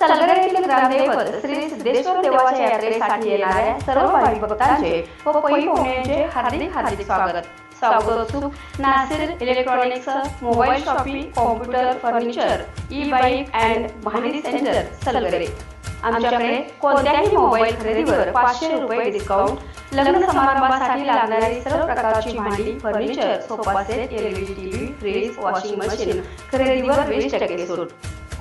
सलगर येथील ग्रामदैवत श्री सिद्धेश्वर देवाच्या यात्रेसाठी येणाऱ्या सर्व भाविक भक्तांचे व पै पाहुण्यांचे हार्दिक हार्दिक स्वागत. स्वागतोत्सुक Nasir electronics mobile shopping computer furniture E bike and भांडी सेंटर सलगरे. आमच्याकडे कोणत्याही मोबाईल खरेदीवर पाचशे रुपये डिस्काउंट लग्न समारंभासाठी लागणारी सर्व प्रकारची भांडी furniture sofa set LED TV fridge washing machine खरेदीवर वीस टक्के सूट.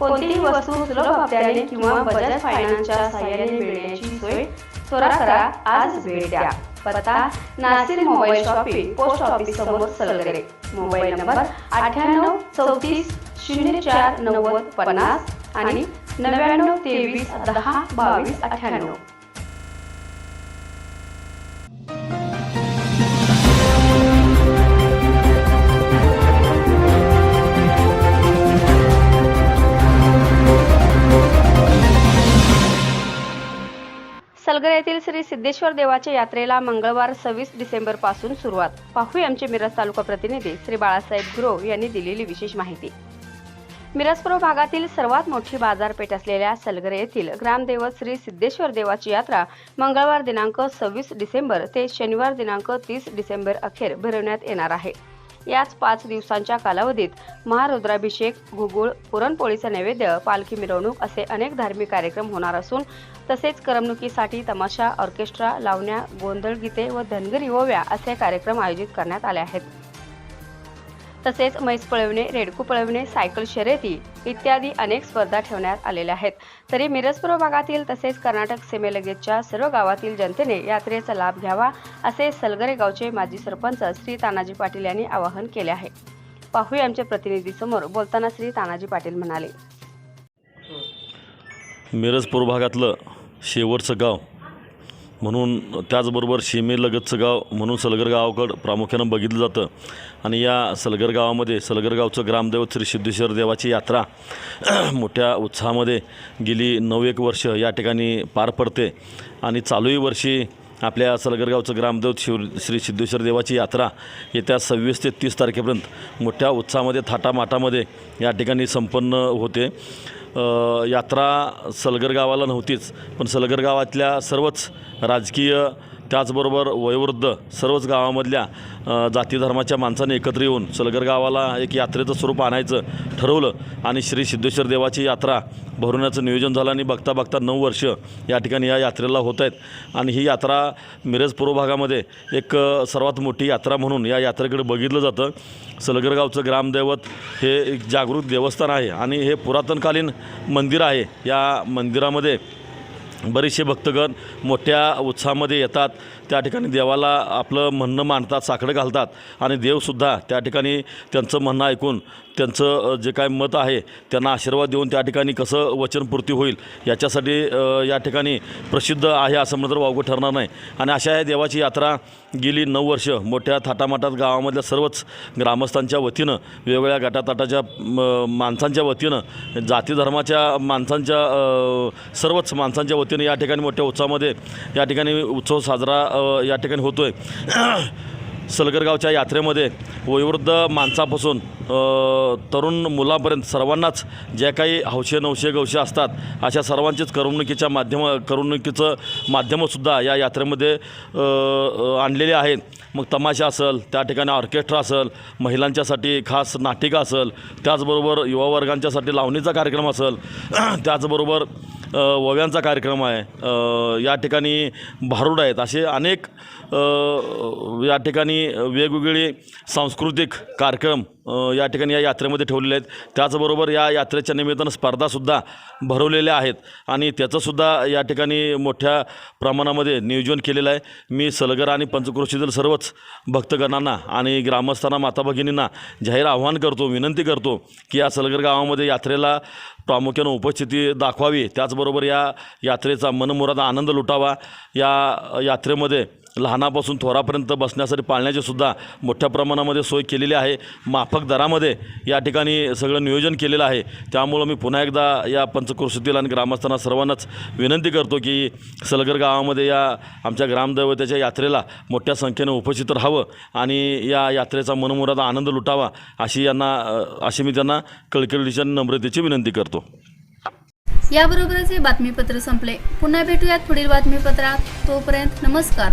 कोणतीही वस्तू सुलभ हप्त्याने किंवा बजाज फायनान्सच्या सहाय्याने मिळण्याची सोय त्वरा करा आज भेट द्या. पत्ता Nasir mobile shopping post office समोर सलगरे. मोबाईल नंबर अठ्ठ्याण्णव चौतीस शून्य चार नव्वद पन्नास आणि नव्याण्णव तेवीस दहा बावीस अठ्ठ्याण्णव. सलगर येथील श्री सिद्धेश्वर देवाच्या यात्रेला मंगळवार सव्वीस डिसेंबरपासून सुरुवात. पाहूया आमचे मिरज तालुका प्रतिनिधी श्री बाळासाहेब गुरव यांनी दिलेली विशेष माहिती. मिरजपुर भागातील सर्वात मोठी बाजारपेठ असलेल्या सलगरे येथील ग्रामदैवत श्री सिद्धेश्वर देवाची यात्रा मंगळवार दिनांक सव्वीस डिसेंबर ते शनिवार दिनांक तीस डिसेंबर अखेर भरवण्यात येणार आहे. याच पाच दिवसांच्या कालावधीत महारुद्राभिषेक घुगुळ पुरणपोळीचं नैवेद्य पालखी मिरवणूक असे अनेक धार्मिक कार्यक्रम होणार असून तसेच करमणुकीसाठी तमाशा ऑर्केस्ट्रा लावण्या गोंधळ गीते व धनगरी ओव्या असे कार्यक्रम आयोजित करण्यात आले आहेत. तसेच म्हैस पळवणे रेडकू पळवणे सायकल शर्यती इत्यादी अनेक स्पर्धा ठेवण्यात आलेल्या आहेत. तरी मिरजपूर भागातील तसेच कर्नाटक सीमेलगतच्या सर्व गावातील जनतेने यात्रेचा लाभ घ्यावा असे सलगरे गावचे माजी सरपंच श्री तानाजी पाटील यांनी आवाहन केले आहे. पाहूया आमच्या प्रतिनिधीसमोर बोलताना श्री तानाजी पाटील म्हणाले. मिरजपूर भागातलं शेवटचं गाव म्हणून त्याचबरोबर सीमेलगतचं गाव म्हणून सलगर गावाकड प्रामुख्यानं बघितलं जातं. आणि या सलगर गावामध्ये सलगर गावचं ग्रामदैवत श्री सिद्धेश्वर देवाची यात्रा मोठ्या उत्साहामध्ये गेली नऊ एक वर्ष या ठिकाणी पार पडते. आणि चालूही वर्षी आपल्या सलगरगावचं ग्रामदेव शिव श्री सिद्धेश्वर देवाची यात्रा येत्या सव्वीस ते तीस तारखेपर्यंत मोठ्या उत्साहामध्ये थाटामाटामध्ये या ठिकाणी संपन्न होते. यात्रा सलगर गावाला नव्हतीच पण सलगर गावातल्या सर्वच राजकीय त्याचबरोबर वयोवृद्ध सर्वच गावामधल्या जाती धर्माच्या माणसाने एकत्र येऊन सलगर गावाला एक यात्रेचं स्वरूप आणायचं ठरवलं आणि श्री सिद्धेश्वर देवाची यात्रा भरवण्याचं नियोजन झालं आणि बघता बघता नऊ वर्ष या ठिकाणी या यात्रेला होत आहेत. आणि ही यात्रा मिरज पूर्व भागामध्ये एक सर्वात मोठी यात्रा म्हणून या यात्रेकडे बघितलं जातं. सलगर गावचं ग्रामदैवत हे एक जागृत देवस्थान आहे आणि हे पुरातनकालीन मंदिर आहे. या मंदिरामध्ये बरेचसे भक्तगण मोठ्या उत्साहामध्ये येतात. त्या ठिकाणी देवाला आपलं म्हणणं मांडतात साकडं घालतात आणि देवसुद्धा त्या ठिकाणी त्यांचं म्हणणं ऐकून त्यांचं जे काय मत आहे त्यांना आशीर्वाद देऊन त्या ठिकाणी कसं वचनपूर्ती होईल याच्यासाठी या ठिकाणी प्रसिद्ध आहे असं म्हणलं तर वावगं ठरणार नाही. आणि अशा या देवाची यात्रा गेली नऊ वर्ष मोठ्या थाटामाटात गावामधल्या सर्वच ग्रामस्थांच्या वतीनं वेगवेगळ्या गटाताटाच्या म, माणसांच्या वतीनं जाती धर्माच्या माणसांच्या सर्वच माणसांच्या वतीनं या ठिकाणी मोठ्या उत्सवामध्ये या ठिकाणी उत्सव साजरा या ठिकाणी होतो आहे सलगरगावच्या यात्रेमध्ये वयोवृद्ध माणसापासून तरुण मुलांपर्यंत सर्वांनाच ज्या काही हौशे नवशे गवशे असतात अशा सर्वांचीच करमणुकीच्या माध्यम करमणुकीचं माध्यमंसुद्धा या यात्रेमध्ये आणलेले आहेत मग तमाशा असेल त्या ठिकाणी ऑर्केस्ट्रा असेल महिलांच्यासाठी खास नाटिका असेल त्याचबरोबर युवा वर्गांच्यासाठी लावणीचा कार्यक्रम असेल त्याचबरोबर वव्यांचा कार्यक्रम आहे. या ठिकाणी भारुड आहेत. असे अनेक या ठिकाणी वेगवेगळे सांस्कृतिक कार्यक्रम या ठिकाणी या यात्रेमध्ये ठेवलेले आहेत. त्याचबरोबर या यात्रेच्या निमित्तानं स्पर्धासुद्धा भरवलेल्या आहेत आणि त्याचंसुद्धा या ठिकाणी मोठ्या प्रमाणामध्ये नियोजन केलेलं आहे. मी सलगर आणि पंचक्रोशीतील सर्वच भक्तगणांना आणि ग्रामस्थांना माता भगिनींना जाहीर आव्हान करतो विनंती करतो की या सलगर गावामध्ये यात्रेला प्रामुख्यानं उपस्थिती दाखवावी. त्याचबरोबर या यात्रेचा मनमुराद आनंद लुटावा. या यात्रेमध्ये लहानापासून थोरापर्यंत बसण्यासाठी पाळण्याची सुद्धा मोठ्या प्रमाणामध्ये सोय केलेली आहे. माफक दरामध्ये या ठिकाणी सगळं नियोजन केलेलं आहे. त्यामुळं मी पुन्हा एकदा या पंचक्रोशीतील आणि ग्रामस्थांना सर्वांनाच विनंती करतो की सलगर गावामध्ये या आमच्या ग्रामदैवतेच्या यात्रेला मोठ्या संख्येनं उपस्थित राहावं आणि या यात्रेचा मनमुराद आनंद लुटावा अशी यांना अशी मी त्यांना कळकळीच्या नम्रतेची विनंती करतो. याबरोबरच हे बातमीपत्र संपले. पुन्हा भेटूयात पुढील बातमीपत्रात. तोपर्यंत नमस्कार.